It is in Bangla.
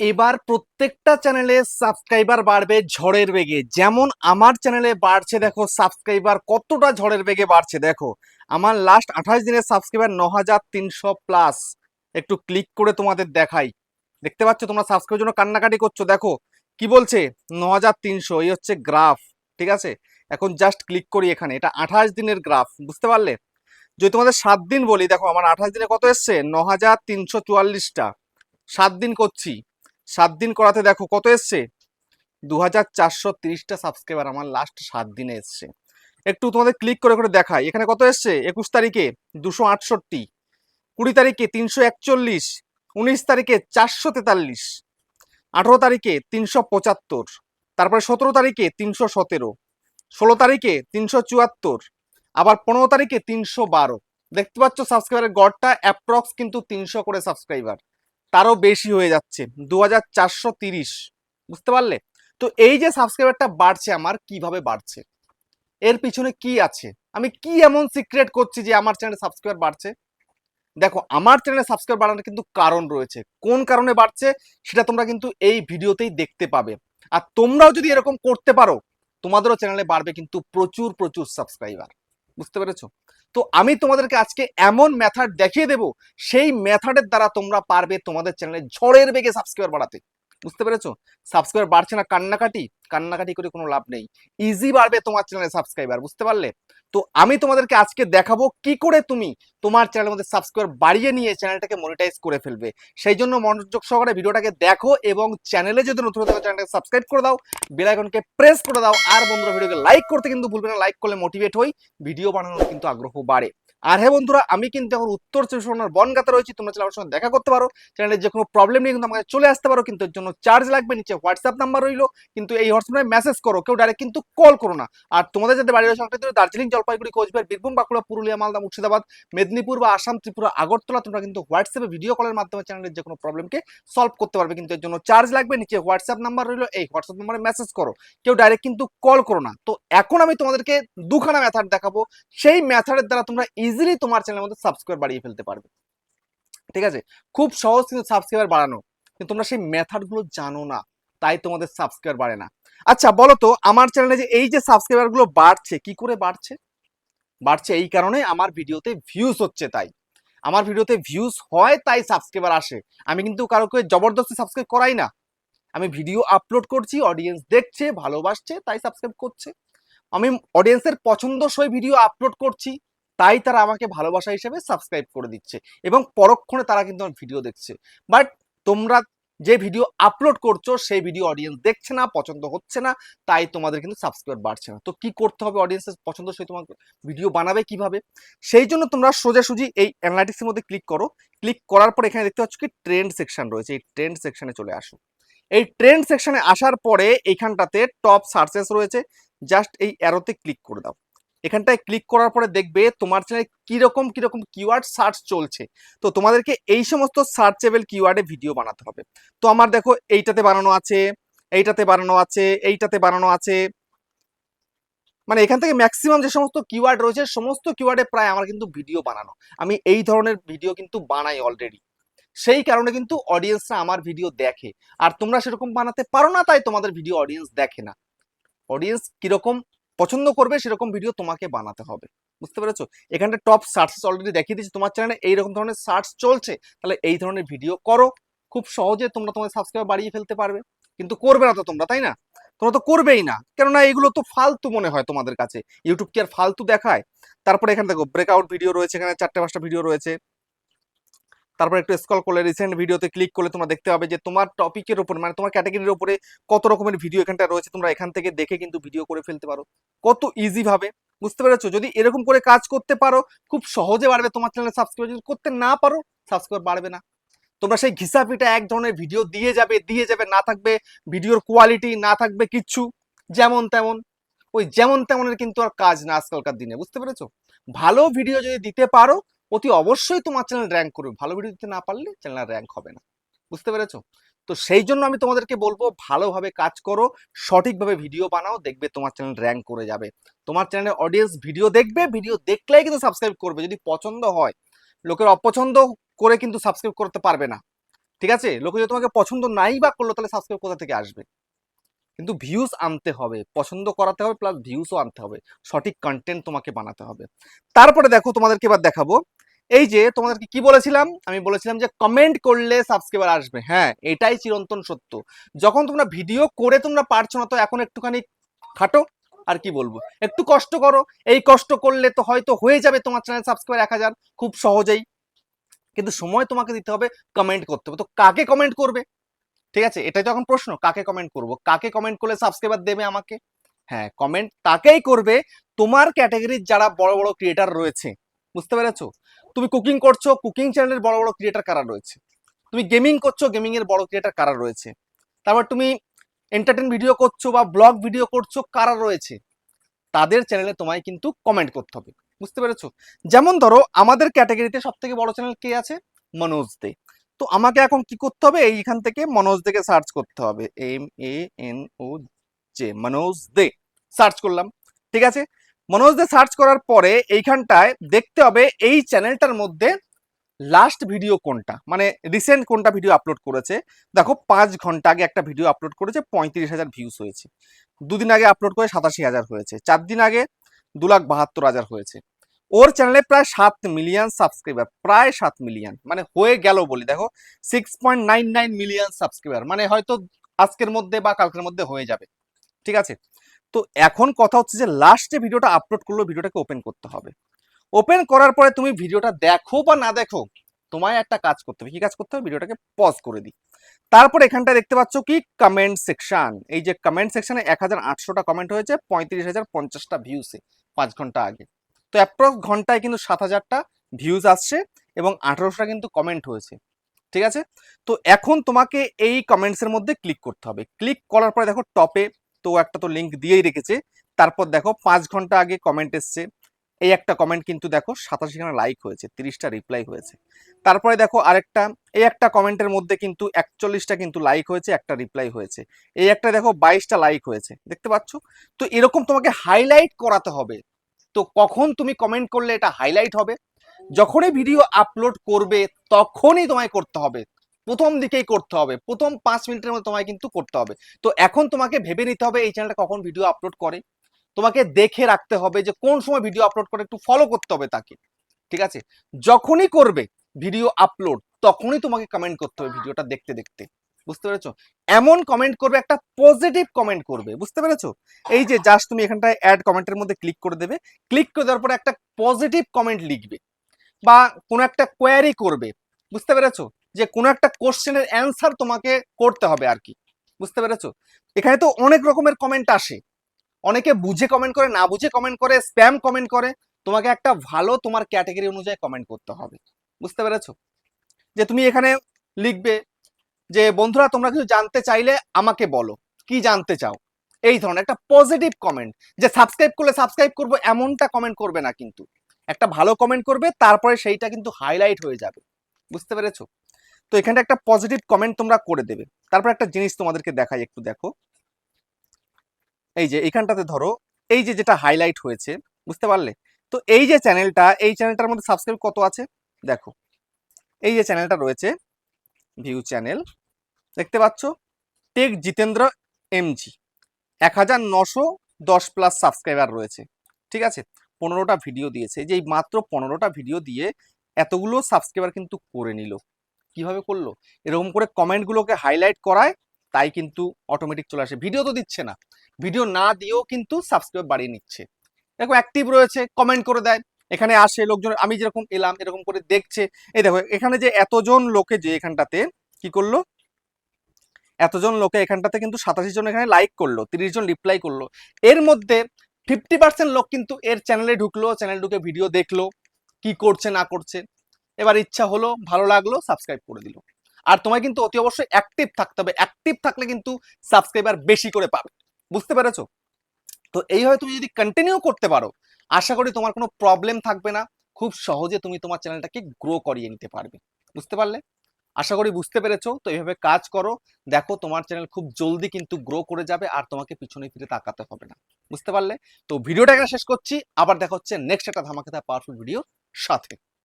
এবার প্রত্যেকটা চ্যানেলে সাবস্ক্রাইবার বাড়বে ঝড়ের বেগে। যেমন আমার চ্যানেলে বাড়ছে, দেখো সাবস্ক্রাইবার কতটা ঝড়ের বেগে বাড়ছে, দেখো। আমার লাস্ট আঠাশ দিনের সাবস্ক্রাইবার ন হাজার তিনশো প্লাস একটু ক্লিক করে তোমাদের দেখাই। দেখতে পাচ্ছ, তোমরা সাবস্ক্রাইবের জন্য কান্নাকাটি করছ। দেখো, কি বলছে? ন হাজার তিনশো, এই হচ্ছে গ্রাফ ঠিক আছে? এখন জাস্ট ক্লিক করি এখানে। এটা আঠাশ দিনের গ্রাফ বুঝতে পারলে? যদি তোমাদের সাত দিন বলি, দেখো, আমার আঠাশ দিনে কত এসছে? ন হাজার তিনশো চুয়াল্লিশটা। সাত দিন করছি। সাত দিন করাতে দেখো কত এসছে? দু হাজার চারশো তিরিশটা সাবস্ক্রাইবার আমার লাস্ট সাত দিনে এসছে। একটু তোমাদের ক্লিক করে করে দেখাই। এখানে কত এসছে? একুশ তারিখে দুশো আটষট্টি, কুড়ি তারিখে তিনশো একচল্লিশ, উনিশ তারিখে চারশো তেতাল্লিশ, আঠেরো তারিখে তিনশো পঁচাত্তর, তারপরে সতেরো তারিখে তিনশো সতেরো, ষোলো তারিখে তিনশো চুয়াত্তর, আবার পনেরো তারিখে তিনশো বারো। দেখতে পাচ্ছ সাবস্ক্রাইবারের গড়টা অ্যাপ্রক্স কিন্তু তিনশো করে সাবস্ক্রাইবার তারও বেশি হয়ে যাচ্ছে। দু বুঝতে পারলে? তো এই যে সাবস্ক্রাইবারটা বাড়ছে আমার, কীভাবে বাড়ছে? এর পিছনে কি আছে? আমি কি এমন সিক্রেট করছি যে আমার চ্যানেলে সাবস্ক্রাইবার বাড়ছে? দেখো, আমার চ্যানেলে সাবস্ক্রাইব বাড়ানোর কিন্তু কারণ রয়েছে। কোন কারণে বাড়ছে? সেটা তোমরা কিন্তু এই ভিডিওতেই দেখতে পাবে। আর তোমরাও যদি এরকম করতে পারো, তোমাদেরও চ্যানেলে বাড়বে কিন্তু প্রচুর প্রচুর সাবস্ক্রাইবার বুঝতে পেরেছ? তো আমি তোমাদেরকে আজকে এমন মেথড দেখিয়ে দেব, সেই মেথডের দ্বারা তোমরা পারবে তোমাদের চ্যানেলে ঝড়ের বেগে সাবস্ক্রাইবার বাড়াতে। বুঝতে পেরেছ? সাবস্ক্রাইবার বাড়ছে না কান্নাকাটি। কান্নাকাটি করে কোনো লাভ নেই। ইজি বাড়বে তোমার চ্যানেলে সাবস্ক্রাইবার বুঝতে পারলে? তো আমি তোমাদেরকে আজকে দেখাবো কি করে তুমি তোমার চ্যানেলের মধ্যে সাবস্ক্রাইবার বাড়িয়ে নিয়ে চ্যানেলটাকে মনিটাইজ করে ফেলবে। সেই জন্য মনোযোগ সহকারে ভিডিওটাকে দেখো এবং চ্যানেলে যদি নতুন হতে চ্যানেলটাকে সাবস্ক্রাইব করে দাও বেল আইকনকে প্রেস করে দাও, আর বন্ধুরা ভিডিওকে লাইক করতে কিন্তু ভুলবে না লাইক করলে মোটিভেট হই ভিডিও বানানোর কিন্তু আগ্রহ বাড়ে। আর হ্যাঁ বন্ধুরা, আমি কিন্তু এখন উত্তর চব্বিশ পরগনার বনগাতে রয়েছি, তোমরা চাইলে আমার সঙ্গে দেখা করতে পারো। চ্যানেলের যে কোনো প্রবলেম নিয়ে কিন্তু আমাকে চলে আসতে পারো, কিন্তু এর জন্য চার্জ লাগবে, নিচে হোয়াটসঅ্যাপ নাম্বার রইল, কিন্তু এই হোয়াটসঅ্যাপে মেসেজ করো, কেউ ডাইরেক্ট কিন্তু কল করো না। আর তোমাদের যাদের বাড়ির সংখ্যা দার্জিলিং জলপাইগুড়ি, কোচবিহার, বীরভূম, বাঁকুড়া, পুরুলিয়া, মালদা, মুর্শিদাবাদ, মেদিনীপুর বা আসাম, ত্রিপুরা, আগরতলা, তোমরা কিন্তু হোয়াটসঅ্যাপে ভিডিও কলের মাধ্যমে চ্যানেলের যে কোনো প্রবলেমকে সলভ করতে পারবে। কিন্তু এর জন্য চার্জ লাগবে, নিচে হোয়াটসঅ্যাপ নাম্বার রইল, এই হোয়াটসঅ্যাপ নাম্বারে মেসেজ করো। কেউ ডাইরেক্ট কিন্তু কল করো না। তো এখন আমি তোমাদেরকে দুখানা মেথড দেখাবো। সেই মেথডের দ্বারা তোমরা ইজিলি তোমার চ্যানেলের মধ্যে সাবস্ক্রাইব বাড়িয়ে ফেলতে পারবে। ঠিক আছে? খুব সহজ কিন্তু সাবস্ক্রাইবার বাড়ানো। কিন্তু তোমরা সেই মেথডগুলো জানো না, তাই তোমাদের সাবস্ক্রাইবার বাড়ে না। আচ্ছা বলো তো আমার চ্যানেলে যে এই যে সাবস্ক্রাইবারগুলো বাড়ছে, কি করে বাড়ছে? বাড়ছে এই কারণে আমার ভিডিওতে ভিউজ হচ্ছে তাই। আমার ভিডিওতে ভিউজ হয় তাই সাবস্ক্রাইবার আসে। আমি কিন্তু কারোকে জবরদস্তি সাবস্ক্রাইব করাই না। আমি ভিডিও আপলোড করছি অডিয়েন্স দেখছে, ভালোবাসছে, তাই সাবস্ক্রাইব করছে। আমি অডিয়েন্সের পছন্দসই ভিডিও আপলোড করছি, তাই তারা আমাকে ভালোবাসা হিসেবে সাবস্ক্রাইব করে দিচ্ছে এবং পরক্ষণে তারা কিন্তু আমার ভিডিও দেখছে। বাট তোমরা যে ভিডিও আপলোড করছ, সেই ভিডিও অডিয়েন্স দেখছে না, পছন্দ হচ্ছে না, তাই তোমাদের কিন্তু সাবস্ক্রাইব বাড়ছে না। তো কি করতে হবে অডিয়েন্সের পছন্দসই তোমার ভিডিও বানাবে কীভাবে? সেই জন্য তোমরা সোজাসুজি এই অ্যানালাইটিক্সের মধ্যে ক্লিক করো। ক্লিক করার পর এখানে দেখতে পাচ্ছ কি ট্রেন্ড সেকশন রয়েছে। এই ট্রেন্ড সেকশনে চলে আসো। এই ট্রেন্ড সেকশনে আসার পরে এইখানটাতে টপ সার্চেস রয়েছে। জাস্ট এই অ্যারোতে ক্লিক করে দাও। এখানটায় ক্লিক করার পরে দেখবে তোমার চ্যানেলে কীরকম কীরকম কিওয়ার্ড সার্চ চলছে। তো তোমাদেরকে এই সমস্ত সার্চেবল কিওয়ার্ডে ভিডিও বানাতে হবে। তো আমার দেখো, এইটাতে বানানো আছে, এইটাতে বানানো আছে, এইটাতে বানানো আছে। মানে এখান থেকে ম্যাক্সিমাম যে সমস্ত কিওয়ার্ড রয়েছে, সমস্ত কিওয়ার্ডে প্রায় আমার কিন্তু ভিডিও বানানো। আমি এই ধরনের ভিডিও কিন্তু বানাই অলরেডি সেই কারণে কিন্তু অডিয়েন্সরা আমার ভিডিও দেখে। আর তোমরা সেরকম বানাতে পারো না, তাই তোমাদের ভিডিও অডিয়েন্স দেখে না। অডিয়েন্স কীরকম পছন্দ করবে, সেরকম ভিডিও তোমাকে বানাতে হবে। বুঝতে পেরেছ? এখানটা টপ সার্চ অলরেডি দেখিয়ে দিচ্ছি তোমার চ্যানেলে এইরকম ধরনের সার্চ চলছে, তাহলে এই ধরনের ভিডিও করো। খুব সহজে তোমরা তোমার সাবস্ক্রাইব বাড়িয়ে ফেলতে পারবে। কিন্তু করবে না তো তোমরা, তাই না? তোমরা তো করবেই না। কেননা এগুলো তো ফালতু মনে হয় তোমাদের কাছে। ইউটিউব কি আর ফালতু দেখায়? তারপরে এখানে দেখো ব্রেকআউট ভিডিও রয়েছে এখানে, চারটে পাঁচটা ভিডিও রয়েছে। তারপর একটু স্ক্রল করলে রিসেন্ট ভিডিওতে ক্লিক করলে তোমরা দেখতে পাবে যে তোমার টপিকের উপর মানে তোমার ক্যাটাগরির উপরে কত রকমের ভিডিও এখানটা রয়েছে, তোমরা এখান থেকে দেখে কিন্তু ভিডিও করে ফেলতে পারো। কত ইজি ভাবে, বুঝতে পেরেছ? যদি এরকম করে কাজ করতে পারো, খুব সহজে বাড়বে তোমার চ্যানেলে সাবস্ক্রাইব যদি করতে না পারো সাবস্ক্রাইব বাড়বে না। তোমরা সেই ঘিসাপিটা এক ধরনের ভিডিও দিয়ে যাবে দিয়ে যাবে, না থাকবে ভিডিওর কোয়ালিটি না থাকবে কিচ্ছু, যেমন তেমন। ওই যেমন তেমনের কিন্তু আর কাজ না আজকালকার দিনে, বুঝতে পেরেছ? ভালো ভিডিও যদি দিতে পারো, অতি অবশ্যই তোমার চ্যানেল র্যাঙ্ক করবে। ভালো ভিডিও দিতে না পারলে চ্যানেল র্যাঙ্ক হবে না, বুঝতে পেরেছ? তো সেই জন্য আমি তোমাদেরকে বলব, ভালোভাবে কাজ করো, সঠিকভাবে ভিডিও বানাও, দেখবে তোমার চ্যানেল র্যাঙ্ক করে যাবে। তোমার চ্যানেলের অডিয়েন্স ভিডিও দেখবে ভিডিও দেখলেই কিন্তু সাবস্ক্রাইব করবে। যদি পছন্দ হয়, লোকের অপছন্দ করে কিন্তু সাবস্ক্রাইব করতে পারবে না। ঠিক আছে? লোকে যদি তোমাকে পছন্দ নাই বা করল, তাহলে সাবস্ক্রাইব কোথা থেকে আসবে? কিন্তু ভিউজ আনতে হবে, পছন্দ করাতে হবে প্লাস ভিউজও আনতে হবে। সঠিক কন্টেন্ট তোমাকে বানাতে হবে। তারপরে দেখো, তোমাদেরকে এবার দেখাবো। এই যে তোমাদেরকে কি বলেছিলাম? আমি বলেছিলাম যে কমেন্ট করলে সাবস্ক্রাইবার আসবে। হ্যাঁ এটাই চিরন্তন সত্য। যখন তোমরা ভিডিও করে তোমরা পারছ না, তো এখন একটুখানি খাটো, আর কি বলব? একটু কষ্ট করো। এই কষ্ট করলে তো হয়তো হয়ে যাবে তোমার চ্যানেল সাবস্ক্রাইবার এক হাজার, খুব সহজেই। কিন্তু সময় তোমাকে দিতে হবে কমেন্ট করতে হবে। তো কাকে কমেন্ট করবে? ঠিক আছে? এটাই তো এখন প্রশ্ন, কাকে কমেন্ট করব? কাকে কমেন্ট করলে সাবস্ক্রাইবার দেবে আমাকে? হ্যাঁ কমেন্ট তাকেই করবে তোমার ক্যাটাগরির যারা বড় বড় ক্রিয়েটার রয়েছে। বুঝতে পেরেছ? তুমি কুকিং করছ কুকিং চ্যানেলের বড় বড় ক্রিয়েটার কারা রয়েছে? তুমি গেমিং করছ গেমিং এর বড় ক্রিয়েটার কারা রয়েছে? তারপর তুমি এন্টারটেন ভিডিও করছ বা ব্লগ ভিডিও করছ, কারা রয়েছে? তাদের চ্যানেলে তোমায় কিন্তু কমেন্ট করতে হবে। বুঝতে পেরেছ? যেমন ধরো, আমাদের ক্যাটাগরিতে সব থেকে বড় চ্যানেল কে আছে? মনোজ দে। তো আমাকে এখন কি করতে হবে? এইখান থেকে মনোজ দেকে সার্চ করতে হবে। M A N O J Manoj De. Search করলাম। ঠিক আছে? মনোজ দে সার্চ করার পরে এইখানটায় দেখতে হবে এই চ্যানেলটার মধ্যে লাস্ট ভিডিও কোনটা? মানে রিসেন্ট কোনটা ভিডিও আপলোড করেছে? দেখো, পাঁচ ঘণ্টা আগে একটা ভিডিও আপলোড করেছে, পঁয়ত্রিশ হাজার ভিউজ হয়েছে। দুদিন আগে আপলোড করে সাতাশি হাজার হয়েছে। চার দিন আগে দু লাখ বাহাত্তর হাজার হয়েছে। ওর চ্যানেলে প্রায় সাত মিলিয়ন সাবস্ক্রাইবার প্রায় সাত মিলিয়ন মানে হয়ে গেল বলি, দেখো six point nine nine million subscriber মানে হয়তো আজকের মধ্যে বা কালকের মধ্যে হয়ে যাবে। ঠিক আছে? তো এখন কথা হচ্ছে যে লাস্টে ভিডিওটা আপলোড করল ভিডিওটাকে ওপেন করতে হবে। ওপেন করার পরে তুমি ভিডিওটা দেখো বা না দেখো, তোমায় একটা কাজ করতে হবে। কি কাজ করতে হবে? ভিডিওটাকে পজ করে দিই। তারপর এখানটা দেখতে পাচ্ছ কি? কমেন্ট সেকশন এই যে কমেন্ট সেকশনে এক হাজার আটশোটা কমেন্ট হয়েছে, পঁয়ত্রিশ হাজার পঞ্চাশটা ভিউসে পাঁচ ঘণ্টা আগে। তো অ্যাপ্রক্স ঘন্টায় কিন্তু সাত হাজারটা ভিউজ আসছে এবং আঠারোশোটা কিন্তু কমেন্ট হয়েছে। ঠিক আছে? তো এখন তোমাকে এই কমেন্টসের মধ্যে ক্লিক করতে হবে। ক্লিক করার পরে দেখো টপে তো একটা তো লিঙ্ক দিয়েই রেখেছে। তারপর দেখো, পাঁচ ঘণ্টা আগে কমেন্ট এসছে। এই একটা কমেন্ট কিন্তু দেখো সাতাশিখানা লাইক হয়েছে, তিরিশটা রিপ্লাই হয়েছে। তারপরে দেখো, আরেকটা, এই একটা কমেন্টের মধ্যে কিন্তু একচল্লিশটা কিন্তু লাইক হয়েছে, একটা রিপ্লাই হয়েছে। এই একটা দেখো, বাইশটা লাইক হয়েছে, দেখতে পাচ্ছ? তো এরকম তোমাকে হাইলাইট করাতে হবে। তো কখন তুমি কমেন্ট করলে এটা হাইলাইট হবে? যখনই ভিডিও আপলোড করবে, তখনই তোমায় করতে হবে। প্রথম দিকেই করতে হবে। প্রথম পাঁচ মিনিটের মধ্যে তোমায় কিন্তু করতে হবে। তো এখন তোমাকে ভেবে নিতে হবে এই চ্যানেলটা কখন ভিডিও আপলোড করে। তোমাকে দেখে রাখতে হবে যে কোন সময় ভিডিও আপলোড করে একটু ফলো করতে হবে তাকে। ঠিক আছে? যখনই করবে ভিডিও আপলোড তখনই তোমাকে কমেন্ট করতে হবে ভিডিওটা দেখতে দেখতে। বুঝতে পেরেছ? এমন কমেন্ট করবে, একটা পজিটিভ কমেন্ট করবে। বুঝতে পেরেছ? এই যে জাস্ট তুমি এখানটায় অ্যাড কমেন্টের মধ্যে ক্লিক করে দেবে। ক্লিক করে দেওয়ার পরে একটা পজিটিভ কমেন্ট লিখবে। বা কোনো একটা কোয়ারি করবে। বুঝতে পেরেছ? যে কোনো একটা কোশ্চেনের অ্যান্সার তোমাকে করতে হবে আর কি। বুঝতে পেরেছ? এখানে তো অনেক রকমের কমেন্ট আসে। অনেকে বুঝে কমেন্ট করে, না বুঝে কমেন্ট করে স্প্যাম কমেন্ট করে। তোমাকে একটা ভালো তোমার ক্যাটাগরি অনুযায়ী কমেন্ট করতে হবে। বুঝতে পেরেছ? যে তুমি এখানে লিখবে যে, বন্ধুরা, তোমরা কিছু জানতে চাইলে আমাকে বলো। কি জানতে চাও? এই ধরনের একটা পজিটিভ কমেন্ট যে সাবস্ক্রাইব করলে সাবস্ক্রাইব করব, এমনটা কমেন্ট করবে না কিন্তু। একটা ভালো কমেন্ট করবে, তারপরে সেইটা কিন্তু হাইলাইট হয়ে যাবে। বুঝতে পেরেছ? তো এখানটা একটা পজিটিভ কমেন্ট তোমরা করে দেবে। তারপর একটা জিনিস তোমাদেরকে দেখাই, একটু দেখো। এই যে এখানটাতে ধরো, এই যে যেটা হাইলাইট হয়েছে, বুঝতে পারলে? তো এই যে চ্যানেলটা এই চ্যানেলটার মধ্যে সাবস্ক্রাইব কত আছে? দেখো। এই যে চ্যানেলটা রয়েছে ভিউ চ্যানেল দেখতে পাচ্ছ? টেক জিতেন্দ্র এমজি এক হাজার নশো দশ প্লাস সাবস্ক্রাইবার রয়েছে। ঠিক আছে? পনেরোটা ভিডিও দিয়েছে। যে মাত্র পনেরোটা ভিডিও দিয়ে এতগুলো সাবস্ক্রাইবার কিন্তু করে নিল। কীভাবে করল? এরকম করে কমেন্টগুলোকে হাইলাইট করায়, তাই কিন্তু অটোমেটিক চলে আসে। ভিডিও তো দিচ্ছে না। ভিডিও না দিয়েও কিন্তু সাবস্ক্রাইব বাড়িয়ে নিচ্ছে। দেখো অ্যাক্টিভ রয়েছে কমেন্ট করে দেয়। এখানে আসে লোকজন, আমি যেরকম এলাম, এরকম করে দেখছে। এই দেখো, এখানে যে এতজন লোকে যে এখানটাতে কি করল? এতজন লোকে এখানটাতে কিন্তু সাতাশি জন এখানে লাইক করল, তিরিশ জন রিপ্লাই করল। এর মধ্যে ফিফটি পার্সেন্ট লোক কিন্তু এর চ্যানেলে ঢুকলো চ্যানেল ঢুকে ভিডিও দেখল, কি করছে, না করছে। এবার ইচ্ছা হলো, ভালো লাগল সাবস্ক্রাইব করে দিল। আর তোমায় কিন্তু অতি অবশ্যই অ্যাক্টিভ থাকতে হবে। অ্যাক্টিভ থাকলে কিন্তু সাবস্ক্রাইবার বেশি করে পাবে। বুঝতে পেরেছ? তো এইভাবে তুমি যদি কন্টিনিউ করতে পারো, আশা করি তোমার কোনো প্রবলেম থাকবে না। খুব সহজে তুমি তোমার চ্যানেলটাকে গ্রো করিয়ে নিতে পারবে। বুঝতে পারলে? আশা করি বুঝতে পেরেছ। তো এইভাবে কাজ করো। দেখো তোমার চ্যানেল খুব জলদি কিন্তু গ্রো করে যাবে আর তোমাকে পিছনে ফিরে তাকাতে হবে না। বুঝতে পারলে? তো ভিডিওটা এখানে শেষ করছি। আবার দেখা হচ্ছে নেক্সট একটা ধামাকাতা পাওয়ারফুল ভিডিও সাথে।